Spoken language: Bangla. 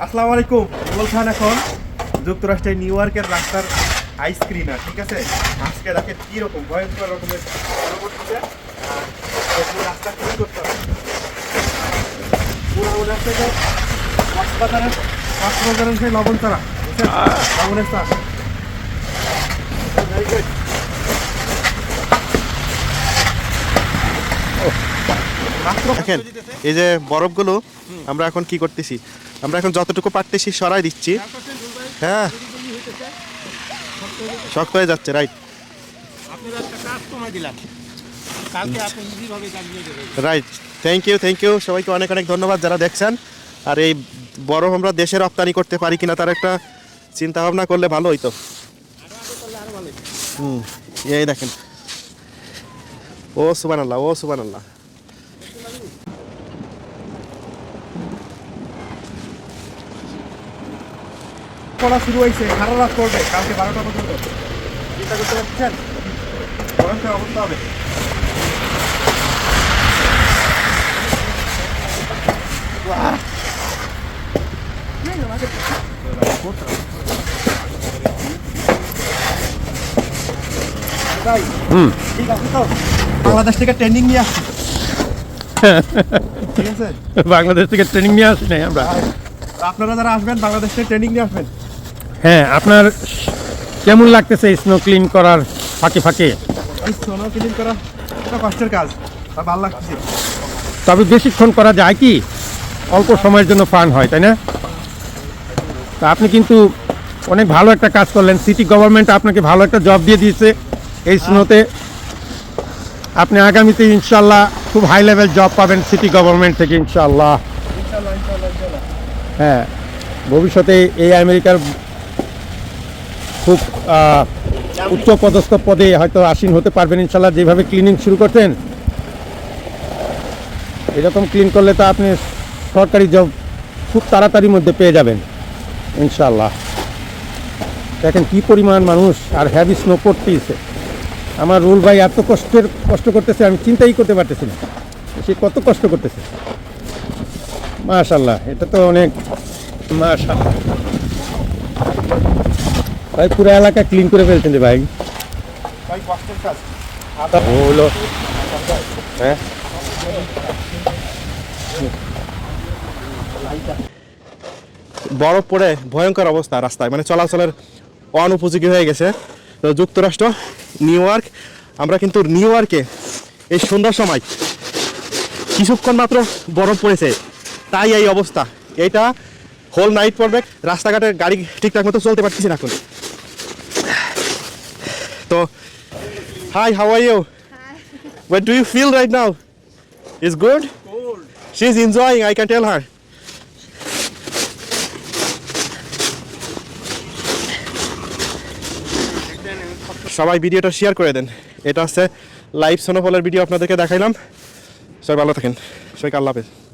আসসালামু আলাইকুম বলছেন এখন যুক্তরাষ্ট্রের নিউ ইয়র্কের রাস্তার আইসক্রিনার ঠিক আছে? আজকে দেখেন কি রকম, ভয়ঙ্কর রকমের রাস্তা ক্লিন করতে হবে। পুরো মনে হচ্ছে যে কক্সবাজারের কক্সবাজারের সেই লবণ বুঝছেন? লবণের চা ভেরি গুড দেখেন এই যে বরফগুলো আমরা এখন কি করতেছি? আমরা এখন যতটুকু পারতেছি সরাই দিচ্ছি। হ্যাঁ। শক্ত হয়ে যাচ্ছে right right thank you thank you সবাইকে অনেক অনেক ধন্যবাদ যারা দেখছেন। আর এই বরফ আমরা দেশে রপ্তানি করতে পারি কিনা তার একটা চিন্তা ভাবনা করলে ভালো হইতো। হুম এই দেখেন। ও সুবান আল্লাহ ও সুবান আল্লাহ পড়া শুরু হয়েছে সারা রাত করবে কালকে বারোটা পর্যন্ত। চিন্তা করতে পারছেন? ভয়ঙ্কর অবস্থা হবে। বাংলাদেশ থেকে ট্রেনিং নিয়ে আসছি। ঠিক আছে? বাংলাদেশ থেকে ট্রেনিং নিয়ে আসি নাই আমরা। আপনারা যারা আসবেন বাংলাদেশ থেকে ট্রেনিং নিয়ে আসবেন। হ্যাঁ আপনার কেমন লাগতেছে স্নো ক্লিন করার ফাঁকে ফাঁকে? এই সোনো ক্লিন করা কষ্টের কাজ ভালো লাগছে তবে বেশিক্ষণ করা যায় কি? অল্প সময়ের জন্য ফান হয় তাই না? তা আপনি কিন্তু অনেক ভালো একটা কাজ করলেন। সিটি গভর্নমেন্ট আপনাকে ভালো একটা জব দিয়ে দিয়েছে এই স্নোতে আপনি আগামীতে ইনশাল্লাহ খুব হাই লেভেল জব পাবেন সিটি গভর্নমেন্ট থেকে ইনশাল্লাহ হ্যাঁ ভবিষ্যতে এই আমেরিকার খুব উচ্চ পদস্থ পদে হয়তো আসীন হতে পারবেন ইনশাল্লাহ, যেভাবে ক্লিনিং শুরু করছেন। এরকম ক্লিন করলে তো আপনি সরকারি জব খুব তাড়াতাড়ির মধ্যে পেয়ে যাবেন, ইনশাল্লাহ। দেখেন কি পরিমাণ মানুষ, আর হ্যাভি স্নো পড়তেইছে আমার রুল ভাই এত কষ্টের, কষ্ট করতেছে, আমি চিন্তাই করতে পারতেছি না। সে কত কষ্ট করতেছে। মাশাল্লাহ, এটা তো অনেক, মাশাল্লাহ। ভাই, পুরো এলাকা ক্লিন করে ফেলছেন রে ভাই। হ্যাঁ। বরফ পড়ে, ভয়ঙ্কর অবস্থা রাস্তায়। মানে চলাচলের অনুপযোগী হয়ে গেছে। তো যুক্তরাষ্ট্র, নিউ ইয়র্ক। আমরা কিন্তু নিউ ইয়র্কে এই সন্ধ্যার সময় কিছুক্ষণ মাত্র বরফ পড়েছে। তাই এই অবস্থা। এটা হোল নাইট পড়বে। রাস্তাঘাটে গাড়ি ঠিকঠাক মতো চলতে পারতেছি না এখন। তো hi how are you What do you feel right now? Is good? Cold. She's enjoying, I can tell her. সবাই ভিডিওটা শেয়ার করে দেন এটা হচ্ছে লাইভ সোনোফলের ভিডিও আপনাদেরকে দেখাইলাম সবাই ভালো থাকেন সবাইকে আল্লাহ হাফেজ